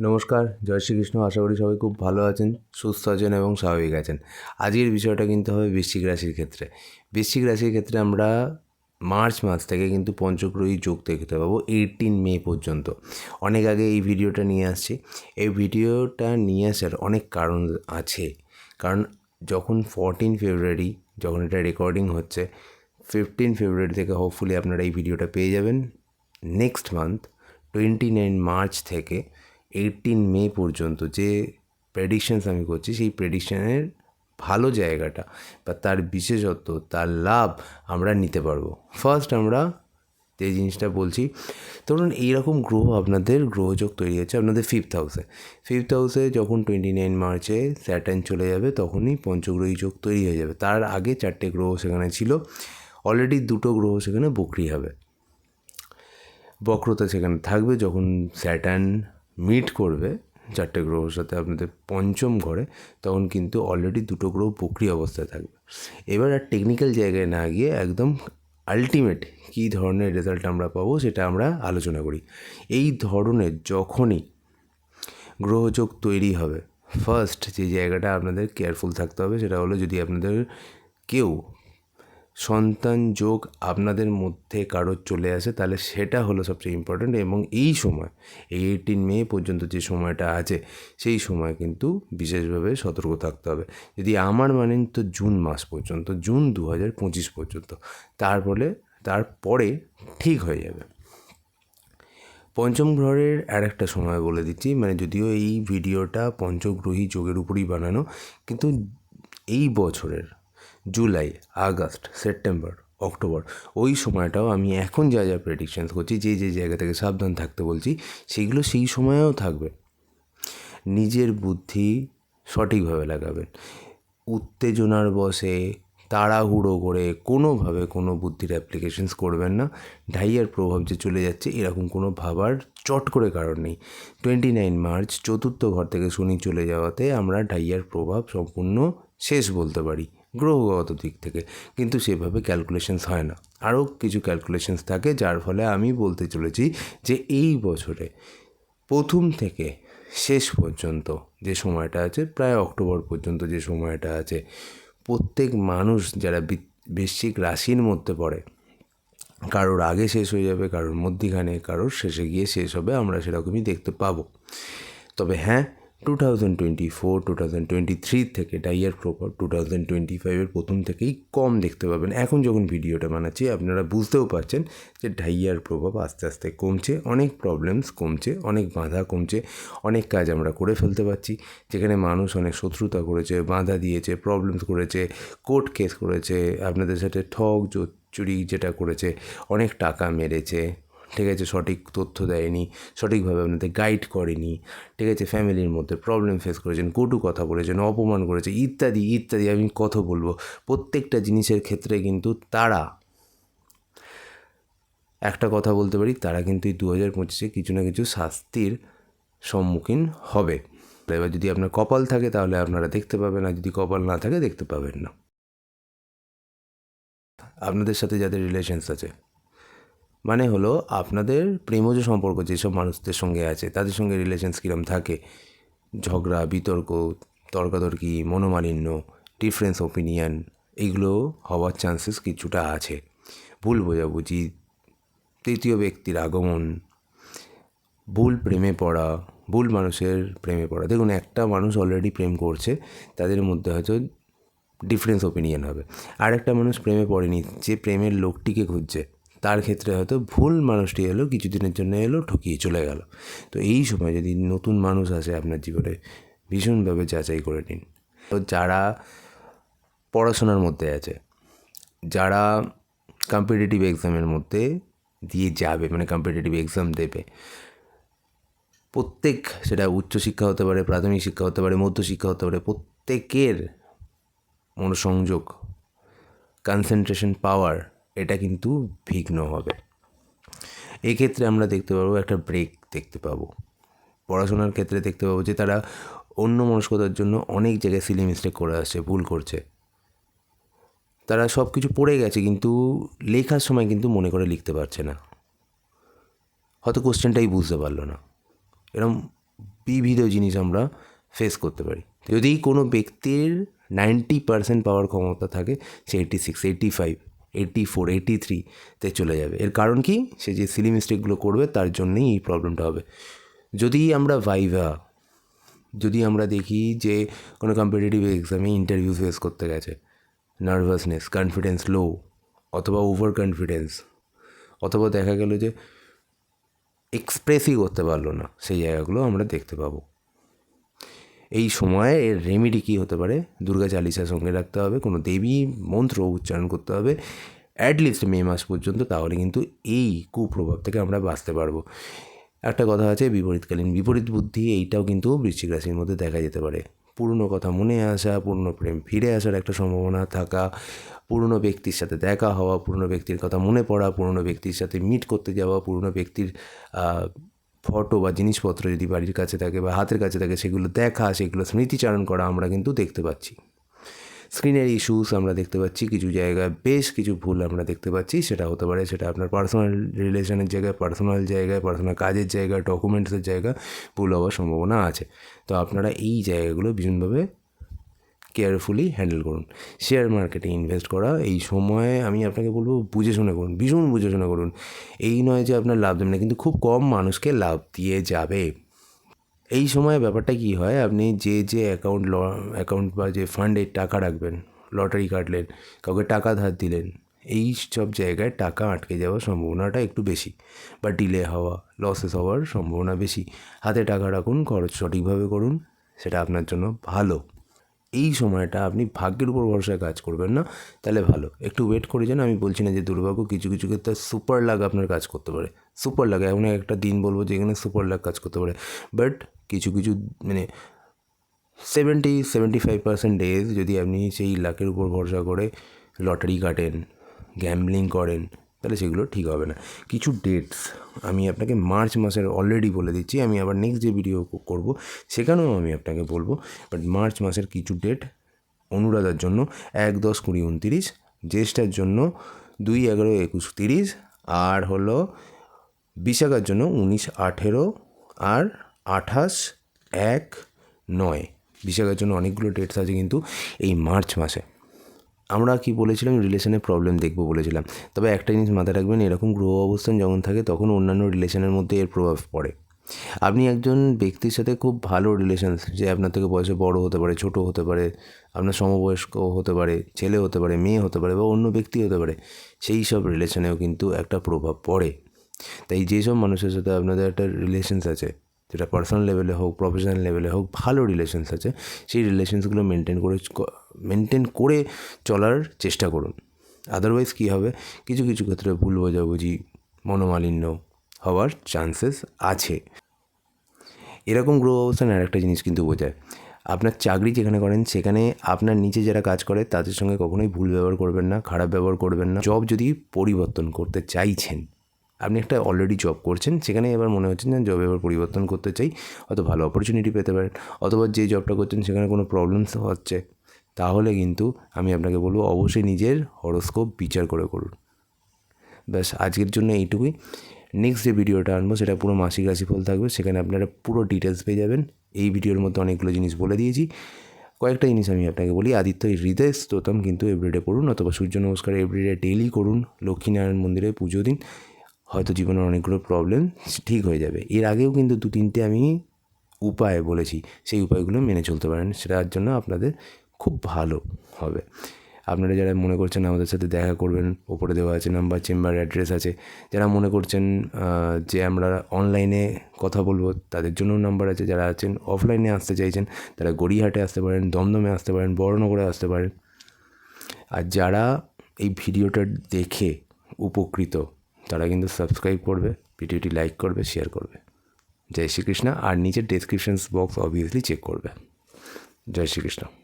নমস্কার, জয় শ্রীকৃষ্ণ। আশা করি সবাই খুব ভালো আছেন, সুস্থ আছেন এবং স্বাভাবিক আছেন। আজকের বিষয়টা কিন্তু হবে বৃশ্চিক রাশির ক্ষেত্রে। বৃশ্চিক রাশির ক্ষেত্রে আমরা মার্চ মাস থেকে কিন্তু পঞ্চগ্রহী যোগ দেখতে পাবো এইটিন মে পর্যন্ত। অনেক আগে এই ভিডিওটা নিয়ে আসছি। এই ভিডিওটা নিয়ে আসার অনেক কারণ আছে। কারণ যখন ফোরটিন ফেব্রুয়ারি যখন এটা রেকর্ডিং হচ্ছে ফিফটিন ফেব্রুয়ারি থেকে হোপফুলি আপনারা এই ভিডিওটা পেয়ে যাবেন। Next month twenty nine March থেকে এইটিন মে পর্যন্ত যে প্রেডিকশনস আমি করছি, সেই প্রেডিকশনের ভালো জায়গাটা বা তার বিশেষত্ব, তার লাভ আমরা নিতে পারব। ফার্স্ট আমরা যে জিনিসটা বলছি, ধরুন এইরকম গ্রহ আপনাদের গ্রহযোগ তৈরি হচ্ছে আপনাদের ফিফথ হাউসে ফিফথ হাউসে যখন টোয়েন্টি নাইন মার্চে স্যাটার্ন চলে যাবে, তখনই পঞ্চগ্রহী যোগ তৈরি হয়ে যাবে। তার আগে চারটে গ্রহ সেখানে ছিল অলরেডি দুটো গ্রহ সেখানে বকরি হবে। বক্রতা সেখানে থাকবে যখন স্যাটার্ন মিট করবে চারটে গ্রহর সাথে আপনাদের পঞ্চম ঘরে, তখন কিন্তু অলরেডি দুটো গ্রহ বকরি অবস্থায় থাকবে। এবার আর টেকনিক্যাল জায়গায় না গিয়ে একদম আলটিমেট কী ধরনের রেজাল্ট আমরা পাবো সেটা আমরা আলোচনা করি। এই ধরনের যখনই গ্রহযোগ তৈরি হবে ফার্স্ট যে জায়গাটা আপনাদের কেয়ারফুল থাকতে হবে সেটা হলো যদি আপনাদের কেউ সন্তান যোগ আপনাদের মধ্যে কারোর চলে আসে, তাহলে সেটা হলো সবচেয়ে ইম্পর্ট্যান্ট এবং এই সময় এই এইটিন মে পর্যন্ত যে সময়টা আছে, সেই সময় কিন্তু বিশেষভাবে সতর্ক থাকতে হবে। যদি আমার মানেন তো জুন মাস পর্যন্ত, জুন দু হাজার পঁচিশ পর্যন্ত তারপরে তারপরে ঠিক হয়ে যাবে। পঞ্চম গ্রহের আর একটা সময় বলে দিচ্ছি মানে যদিও এই ভিডিওটা পঞ্চগ্রহী যোগের উপরই বানানো, কিন্তু এই বছরের জুলাই, আগস্ট, সেপ্টেম্বর, অক্টোবর, ওই সময়টাও আমি এখন যা যা প্রেডিকশানস করছি, যে যে জায়গা থেকে সাবধান থাকতে বলছি, সেগুলো সেই সময়েও থাকবে। নিজের বুদ্ধি সঠিকভাবে লাগাবেন। উত্তেজনার বসে, তাড়াহুড়ো করে কোনোভাবে কোনো বুদ্ধির অ্যাপ্লিকেশনস করবেন না। ঢাইয়ার প্রভাব যে চলে যাচ্ছে, এরকম কোনো ভাবার চট করে কারণ নেই। টোয়েন্টি নাইন মার্চ চতুর্থ ঘর থেকে শনি চলে যাওয়াতে আমরা ঢাইয়ার প্রভাব সম্পূর্ণ শেষ বলতে পারি। গ্রহগত দিক থেকে। কিন্তু সেভাবে ক্যালকুলেশনস হয় না। আরও কিছু ক্যালকুলেশনস থাকে, যার ফলে আমি বলতে চলেছি যে এই বছরে প্রথম থেকে শেষ পর্যন্ত যে সময়টা আছে, প্রায় অক্টোবর পর্যন্ত যে সময়টা আছে, প্রত্যেক মানুষ যারা বৃশ্চিক রাশির মধ্যে পড়ে, কারোর আগে শেষ হয়ে যাবে, কারোর মধ্যিখানে, কারোর শেষে গিয়ে শেষ হবে, আমরা সেরকমই দেখতে পাবো। তবে হ্যাঁ two thousand twenty four two thousand twenty three থেকে ডাইয়ার প্রপার টু থাউজেন্ড টোয়েন্টি ফাইভের প্রথম থেকেই কম দেখতে পাবেন। এখন যখন ভিডিওটা বানাচ্ছি, আপনারা বুঝতেও পারছেন যে ডাইয়ার প্রভাব আস্তে আস্তে কমছে, অনেক প্রবলেমস কমছে, অনেক বাধা কমছে, অনেক কাজ আমরা করে ফেলতে পারছি, যেখানে মানুষ অনেক শত্রুতা করেছে, বাধা দিয়েছে প্রবলেমস করেছে কোর্ট কেস করেছে, আপনাদের সাথে ঠক চুরি যেটা করেছে, অনেক টাকা মেরেছে ঠিক আছে, সঠিক তথ্য দেয়নি, সঠিকভাবে আপনাদের গাইড করেনি, ঠিক আছে ফ্যামিলির মধ্যে প্রবলেম ফেস করেছেন, কটু কথা বলেছেন, অপমান করেছে, ইত্যাদি ইত্যাদি, আমি কথা বলব? প্রত্যেকটা জিনিসের ক্ষেত্রে কিন্তু তারা, একটা কথা বলতে পারি, তারা কিন্তু এই দু হাজার পঁচিশে কিছু না কিছু শাস্তির সম্মুখীন হবে। এবার যদি আপনার কপাল থাকে, তাহলে আপনারা দেখতে পাবেন, আর যদি কপাল না থাকে, দেখতে পাবেন না। আপনাদের সাথে যাদের রিলেশনস আছে মানে হলো আপনাদের প্রেমজ সম্পর্ক যেসব মানুষদের সঙ্গে আছে, তাদের সঙ্গে রিলেশনস কীরকম থাকে? ঝগড়া, বিতর্ক, তর্কাতর্কি, মনোমালিন্য ডিফারেন্স ওপিনিয়ন এইগুলো হওয়ার চান্সেস কিছুটা আছে। ভুল বোঝাবুঝি, তৃতীয় ব্যক্তির আগমন, ভুল প্রেমে পড়া, ভুল মানুষের প্রেমে পড়া। দেখুন, একটা মানুষ অলরেডি প্রেম করছে, তাদের মধ্যে হয়তো ডিফারেন্স ওপিনিয়ন হবে। আর একটা মানুষ প্রেমে পড়েনি, যে প্রেমের লোকটিকে খুঁজছে। তার ক্ষেত্রে হয়তো ভুল মানুষটি এলো, কিছুদিনের জন্য এলো, ঠকিয়ে চলে গেল। তো এই সময় যদি নতুন মানুষ আসে আপনার জীবনে, ভীষণভাবে যাচাই করে নিন। তো যারা পড়াশোনার মধ্যে আছে, যারা কম্পিটিটিভ এক্সামের মধ্যে দিয়ে যাবে মানে কম্পিটিটিভ এক্সাম দেবে, প্রত্যেক সেটা উচ্চশিক্ষা হতে পারে, প্রাথমিক শিক্ষা হতে পারে মধ্যশিক্ষা হতে পারে, প্রত্যেকের মনোসংযোগ কনসেন্ট্রেশন পাওয়ার এটা কিন্তু বিঘ্ন হবে। এক্ষেত্রে আমরা দেখতে পাবো, একটা ব্রেক দেখতে পাবো। পড়াশোনার ক্ষেত্রে দেখতে পাবো যে তারা অন্য মনস্কতার জন্য অনেক জায়গায় সিলি মিস্টেক করে আসছে, ভুল করছে। তারা সব কিছু পড়ে গেছে কিন্তু লেখার সময় কিন্তু মনে করে লিখতে পারছে না। হয়তো কোশ্চেনটাই বুঝতে পারল না। এরম বিবিধ জিনিস আমরা ফেস করতে পারি। যদি কোনো ব্যক্তির নাইনটি পার্সেন্ট পাওয়ার ক্ষমতা থাকে, সে eighty six eighty five eighty four eighty থ্রিতে চলে যাবে। এর কারণ কি? সে যে সিলি মিস্টেকগুলো করবে, তার জন্যেই এই প্রবলেমটা হবে। যদি আমরা ভাইভা যদি আমরা দেখি যে কোনো কম্পিটিটিভ এক্সামে ইন্টারভিউ ফেস করতে গেছে নার্ভাসনেস কনফিডেন্স লো অথবা ওভার কনফিডেন্স অথবা দেখা গেল যে এক্সপ্রেসই করতে পারল না, সেই জায়গাগুলো আমরা দেখতে পাবো। এই সময়ে এর রেমেডি কী হতে পারে? দুর্গা চালিসা সঙ্গে রাখতে হবে, কোনো দেবী মন্ত্র উচ্চারণ করতে হবে অ্যাটলিস্ট মে মাস পর্যন্ত, তাহলে কিন্তু এই কুপ্রভাব থেকে আমরা বাঁচতে পারব। একটা কথা আছে, বিপরীতকালীন বিপরীত বুদ্ধি, এইটাও কিন্তু বৃশ্চিক রাশির মধ্যে দেখা যেতে পারে। পুরনো কথা মনে আসা, পুরনো প্রেম ফিরে আসার একটা সম্ভাবনা থাকা, পুরনো ব্যক্তির সাথে দেখা হওয়া, পুরনো ব্যক্তির কথা মনে পড়া, পুরনো ব্যক্তির সাথে মিট করতে যাওয়া, পুরনো ব্যক্তির ফটো বা জিনিসপত্র যদি বাড়ির কাছে থাকে বা হাতের কাছে থাকে, সেগুলো দেখা, সেগুলো স্মৃতিচারণ করা আমরা কিন্তু দেখতে পাচ্ছি। স্ক্রিনের ইস্যুস আমরা দেখতে পাচ্ছি, কিছু জায়গায় বেশ কিছু ভুল আমরা দেখতে পাচ্ছি, সেটা হতে পারে সেটা আপনার পার্সোনাল রিলেশনের জায়গায় পার্সোনাল জায়গায় পার্সোনাল কাজের জায়গায় ডকুমেন্টসের জায়গা ভুল হওয়ার সম্ভাবনা আছে। তো আপনারা এই জায়গাগুলো ভীষণভাবে কেয়ারফুলি হ্যান্ডেল করুন। শেয়ার মার্কেটে ইনভেস্ট করা, এই সময়ে আমি আপনাকে বলব, বুঝে শুনে করুন, ভীষণ বুঝে শুনে করুন। এই নয় যে আপনার লাভ দেবে না, কিন্তু খুব কম মানুষকে লাভ দিয়ে যাবে। এই সময় ব্যাপারটা কী হয়, আপনি যে যে অ্যাকাউন্ট ল অ্যাকাউন্ট বা যে ফান্ডে টাকা রাখবেন লটারি কাটলেন কাউকে টাকা ধার দিলেন, এই সব জায়গায় টাকা আটকে যাওয়ার সম্ভাবনাটা একটু বেশি। বা ডিলে হওয়া লসেস হওয়ার সম্ভাবনা বেশি। হাতে টাকা রাখুন, খরচ সঠিকভাবে করুন, সেটা আপনার জন্য ভালো। এই সময়টা আপনি ভাগ্যের উপর ভরসায় কাজ করবেন না, তাহলে ভালো। একটু ওয়েট করে যান আমি বলছি না যে দুর্ভাগ্য, কিছু কিছু ক্ষেত্রে সুপার লাগ আপনার কাজ করতে পারে। সুপার লাগ এমন একটা দিন বলব যেখানে সুপার লাগ কাজ করতে পারে। বাট কিছু কিছু মানে seventy seventy five percent days যদি আপনি সেই লাকের উপর ভরসা করে লটারি কাটেন গ্যাম্বলিং করেন তাহলে সেগুলো ঠিক হবে না। কিছু ডেটস আমি আপনাকে মার্চ মাসের অলরেডি বলে দিচ্ছি, আমি আবার নেক্সট যে ভিডিও করব, সেখানেও আমি আপনাকে বলব। বাট মার্চ মাসের কিছু ডেট অনুরাধার জন্য এক দশ কুড়ি উনতিরিশ, জ্যেষ্ঠার জন্য দুই এগারো একুশ তিরিশ, আর হলো বিশাখার জন্য উনিশ আঠেরো, আর আঠাশ এক নয়। বিশাখার জন্য অনেকগুলো ডেটস আছে কিন্তু এই মার্চ মাসে। আমরা কি বলেছিলাম রিলেশনের প্রবলেম দেখব বলেছিলাম। তবে একটা জিনিস মাথায় রাখবেন, এরকম গ্রহ অবস্থান যখন থাকে, তখন অন্যান্য রিলেশনের মধ্যে এর প্রভাব পড়ে। আপনি একজন ব্যক্তির সাথে খুব ভালো রিলেশন যে আপনার থেকে বয়সে বড় হতে পারে, ছোট হতে পারে, আপনার সমবয়স্ক হতে পারে, ছেলে হতে পারে, মেয়ে হতে পারে বা অন্য ব্যক্তি হতে পারে, সেই সব রিলেশনেও কিন্তু একটা প্রভাব পড়ে। তাই যেসব মানুষের সাথে আপনাদের একটা রিলেশনস আছে যেটা পার্সোনাল লেভেলে হোক প্রফেশনাল লেভেলে হোক, ভালো রিলেশনস আছে। সেই রিলেশনসগুলো মেনটেন করে মেনটেন করে চলার চেষ্টা করুন। আদারওয়াইজ কী হবে? কিছু কিছু ক্ষেত্রে ভুল বোঝাবুঝি, মনোমালিন্য হওয়ার চান্সেস আছে। এরকম গ্রহ অবস্থান আর একটা জিনিস কিন্তু বোঝায়। আপনার চাকরি যেখানে করেন, সেখানে আপনার নিচে যারা কাজ করে, তাদের সঙ্গে কখনোই ভুল ব্যবহার করবেন না, খারাপ ব্যবহার করবেন না। জব যদি পরিবর্তন করতে চাইছেন আপনি একটা অলরেডি জব করছেন, সেখানে এবার মনে হচ্ছে না জব এবার পরিবর্তন করতে চাই, হয়তো ভালো অপরচুনিটি পেতে পারেন, অথবা যে জবটা করছেন সেখানে কোনো প্রবলেমস হচ্ছে। তাহলে কিন্তু আমি আপনাকে বলব, অবশ্যই নিজের হরস্কোপ বিচার করে করুন। ব্যাস, আজকের জন্য এইটুকুই। নেক্সট যে ভিডিওটা আনব, সেটা পুরো মাসিক রাশিফল থাকবে, সেখানে আপনারা পুরো ডিটেলস পেয়ে যাবেন। এই ভিডিওর মধ্যে অনেকগুলো জিনিস বলে দিয়েছি। কয়েকটা জিনিস আমি আপনাকে বলি। আদিত্য, হৃদয় স্তোতম, কিন্তু এভরিডে করুন অথবা সূর্য নমস্কার এভরিডে ডেলি করুন। লক্ষ্মীনারায়ণ মন্দিরে পুজো দিন। হয়তো জীবনের অনেকগুলো প্রবলেম ঠিক হয়ে যাবে। এর আগেও কিন্তু দু তিনটে আমি উপায় বলেছি, সেই উপায়গুলো মেনে চলতে পারেন, সেটার জন্য আপনাদের খুব ভালো হবে। আপনারা যারা মনে করছেন আমাদের সাথে দেখা করবেন, ওপরে দেওয়া আছে নাম্বার চেম্বার অ্যাড্রেস আছে, যারা মনে করছেন যে আমরা অনলাইনে কথা বলব, তাদের জন্য নাম্বার আছে। যারা আছেন অফলাইনে আসতে চাইছেন, তারা গড়িয়াহাটে আসতে পারেন, দমদমে আসতে পারেন, বড়নগরে আসতে পারেন। আর যারা এই ভিডিওটা দেখে উপকৃত তারা কিন্তু সাবস্ক্রাইব করবে, ভিডিওটি লাইক করবে শেয়ার করবে। জয় শ্রীকৃষ্ণ। আর নিচের ডেসক্রিপশনস বক্স অবভিয়াসলি চেক করবে। জয় শ্রীকৃষ্ণ।